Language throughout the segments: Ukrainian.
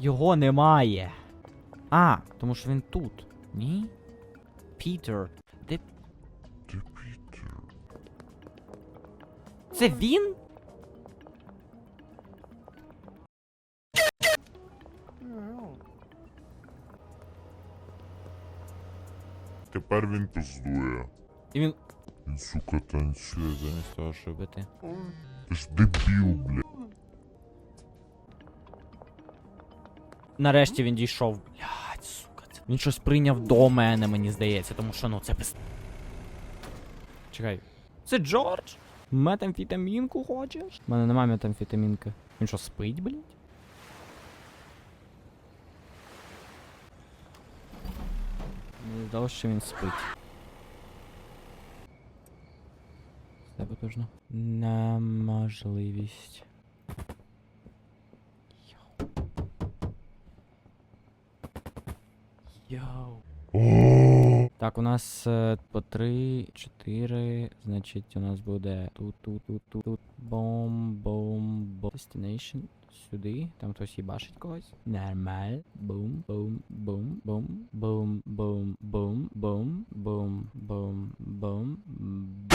Його немає. А, тому що він тут. Ні? Пітер. Де. Пітер. Це він? Тепер він пиздує. І він. Він, сука, танцює. Замість того, щоб бити. Ти ж дебіл, бля. Нарешті він дійшов. Блядь, сука, це. Він щось прийняв до мене, мені здається, тому що ну це пис. Чекай. Це Джордж? Метамфітамінку хочеш? У мене немає метамфітамінки. Він що, спить, блядь? Мені здалося, що він спить. Це потужно. Неможливість. Йоу. Так, у нас е, по 3, 4, значить у нас буде тут, тут, тут, тут, тут, бом, бом, бом. Destination. Сюди, там хтось їбашить когось. Нормаль. Бум, бум, бум, бум, бум, бум, бум, бум, бум, бум, бум.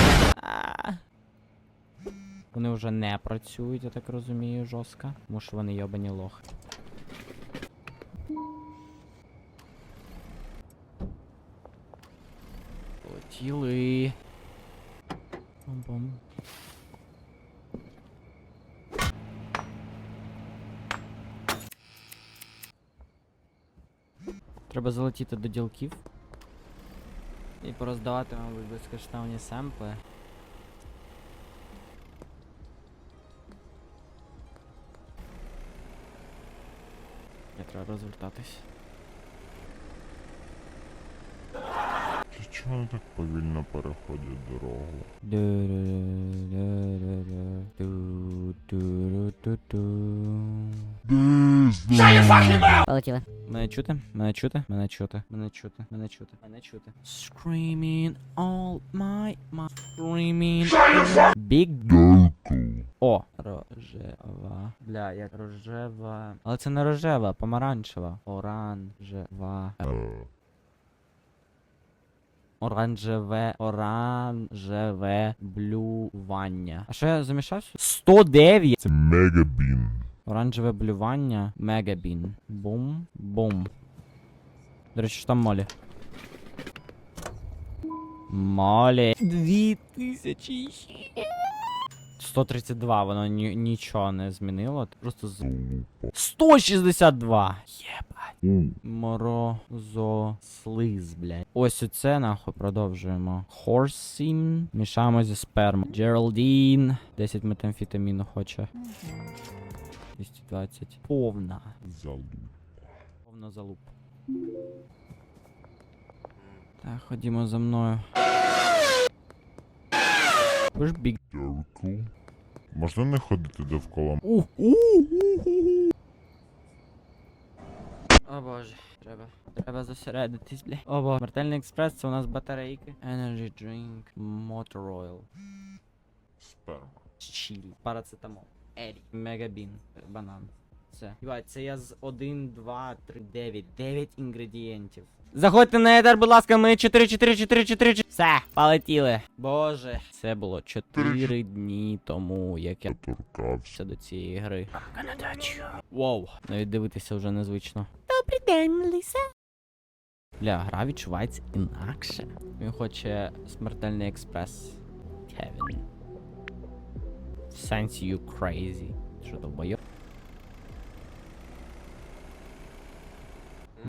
Вони вже не працюють, я так розумію, жорстко. Тому що вони йобані лохи. Полетіли. Бум-бум. Треба залетіти до ділків. І пороздавати, мабуть, безкоштовні семпли. Я треба розвертатись. Ти вони так повільно переходять дорогу? Полетіли. Мене чути? Мене чути? Мене чути? Мене чути? Мене чути? Мене чути? Screaming all my my screaming Big Дякую. О! Рожева. Бля, як рожева. Але це не рожева, помаранчева. Оранжева. Оранжеве, оранжеве блювання. А що я замішався? 109! Це мегабін. Оранжеве блювання. Мегабін. Бум. Бум. До речі, що там молі? Молі. Дві тисячі. 132, воно ні, нічого не змінило. Просто з... Залупа. 162! Єбать. У, Морозослиз, блядь. Ось оце нахуй продовжуємо. Хорсін. Мішаємо зі сперм. Джералдін. 10 метамфітаміну хоче. 220. Повна. залупа. Повна залуп. Так, ходімо за мною. Ви ж бік. Можна не ходити довкола? Ух, ух, ух, ух. О боже, треба. Треба зосередитись, бля. О боже. Смертельний експрес, це у нас батарейки. Energy drink, motor oil, Сперма. чілі, парацетамол, ері, мегабін, банан. Все. Єбать, це я з 1, 2, 3, 9, 9 інгредієнтів. Заходьте на етер, будь ласка, ми 4, 4, 4, 4, 4. Все, полетіли. Боже. Це було 4 дні тому, як я Торкався. до цієї гри. Воу, навіть дивитися вже незвично. День, Бля, гра відчувається інакше. Він хоче смертельний експрес. Кевін. Сенсі you crazy. Що то бойо?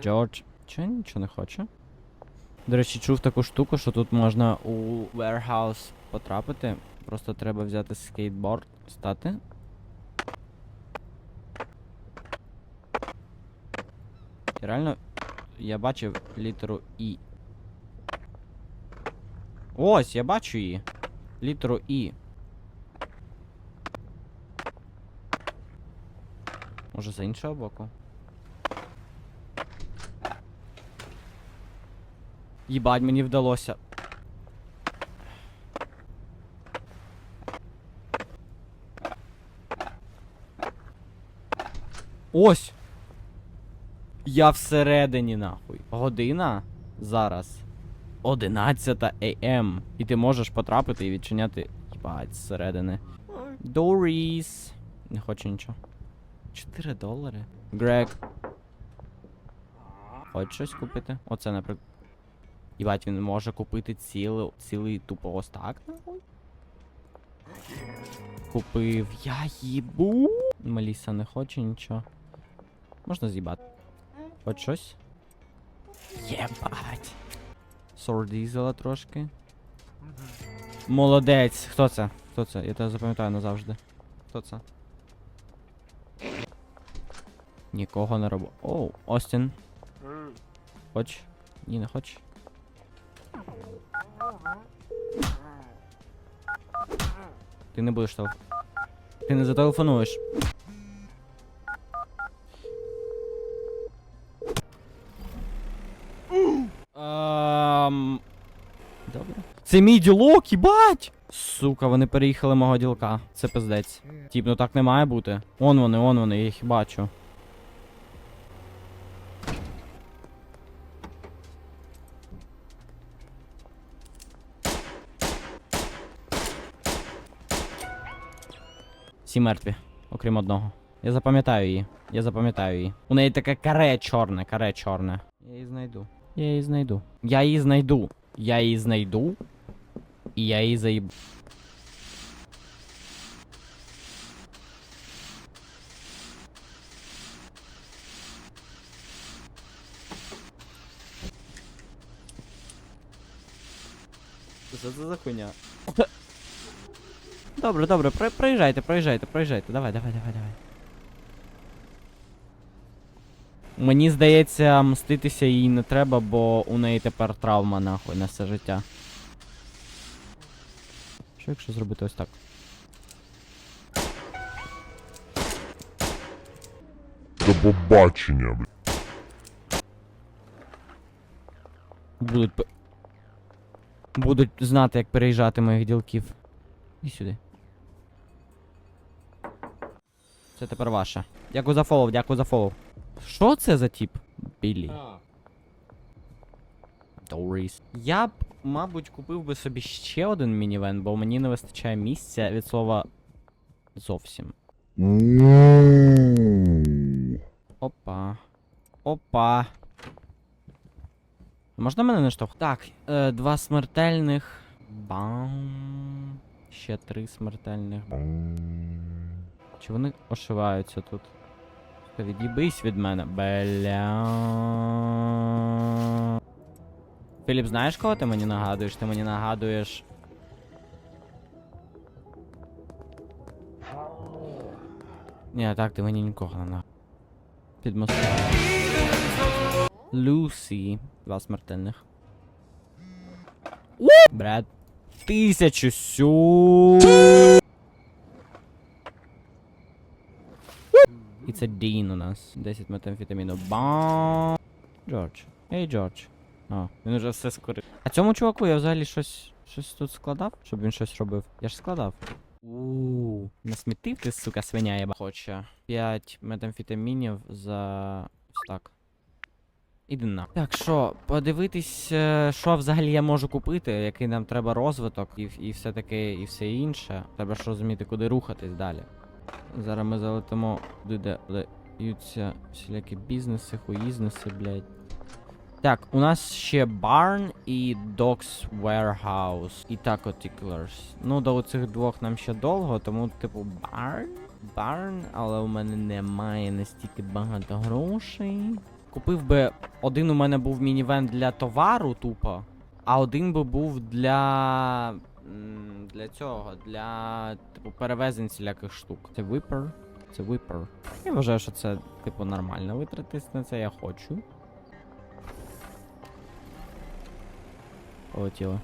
Джордж. Чого нічого не хоче? До речі, чув таку штуку, що тут можна у warehouse потрапити. Просто треба взяти скейтборд, стати. І реально я бачив літеру І. Ось, я бачу її. Літеру І. Може, з іншого боку? Їбать, мені вдалося. Ось! Я всередині нахуй. Година зараз. 11 АМ. І ти можеш потрапити і відчиняти. Їбать, зсередини. Доріс. Не хочу нічого. 4 долари. Грег. Хочеш щось купити? Оце, наприклад. Їбать, він може купити цілий, цілий тупо ось так, нахуй. Купив. Я їбу. Меліса не хоче нічого. Можна з'їбати. Хоч щось? Єбать. Сордізела трошки. Молодець. Хто це? Хто це? Я тебе запам'ятаю назавжди. Хто це? Нікого не робив. Оу, Остін. Хоч? Ні, не хоч. Ти не будеш телеф... Ти не зателефонуєш. Ем... Добре. Це мій ділок, їбать! Сука, вони переїхали мого ділка. Це пиздець. Тіп, ну так не має бути. Он вони, он вони, я їх бачу. Всі мертві, окрім одного. Я запам'ятаю її. Я запам'ятаю її. У неї таке каре чорне, каре чорне. Я її знайду. Я її знайду. Я її знайду. Я її знайду. І я її заїб. Що це за хуйня? Добре, добре, про- проїжджайте, проїжджайте, проїжджайте. Давай, давай, давай, давай. Мені здається, мститися їй не треба, бо у неї тепер травма нахуй на все життя. Що якщо зробити ось так? До побачення, блядь. Будуть. пе- Будуть знати, як переїжджати моїх ділків. І сюди. Це тепер ваше. Дякую за фолов, дякую за фолов. Що це за тип? Біллі. Доріс. Я б, мабуть, купив би собі ще один мінівен, бо мені не вистачає місця від слова зовсім. Опа. Опа. Можна мене не штовх? Так, е, два смертельних. Бам. Ще три смертельних. Чи вони ошиваються тут? Від'їбись від мене. Бля. Філіп, знаєш, кого ти мені нагадуєш? Ти мені нагадуєш. Ні, так, ти мені нікого не нагадуєш. Під мостом. Люсі. Два смертельних. Брат. Тисячу сю. І це Дін у нас. 10 метамфетаміну. Бам. Джордж. Ей, Джордж. А, він уже все скорив. А цьому чуваку я взагалі щось. Щось тут складав, щоб він щось робив. Я ж складав. Ууу. Насмітив ти, сука, свиня єба. Хоче. 5 метамфетамінів за. ось так. Іди на. Так, що, подивитись, е, що взагалі я можу купити, який нам треба розвиток і, і все таке, і все інше. Треба ж розуміти, куди рухатись далі. Зараз ми залетимо туди, де даються всілякі бізнеси, хуїзнеси, блядь. Так, у нас ще Barn і Dogs Warehouse. І Particulars. Ну, до цих двох нам ще довго, тому, типу, Barn? Barn, але у мене немає настільки багато грошей. Купив би. Один у мене був мінівен для товару, тупо, а один би був для. Для цього, для типу перевезень всіляких штук. Це випер. Це випер. Я вважаю, що це, типу, нормально витратись на це, я хочу. Полетіло.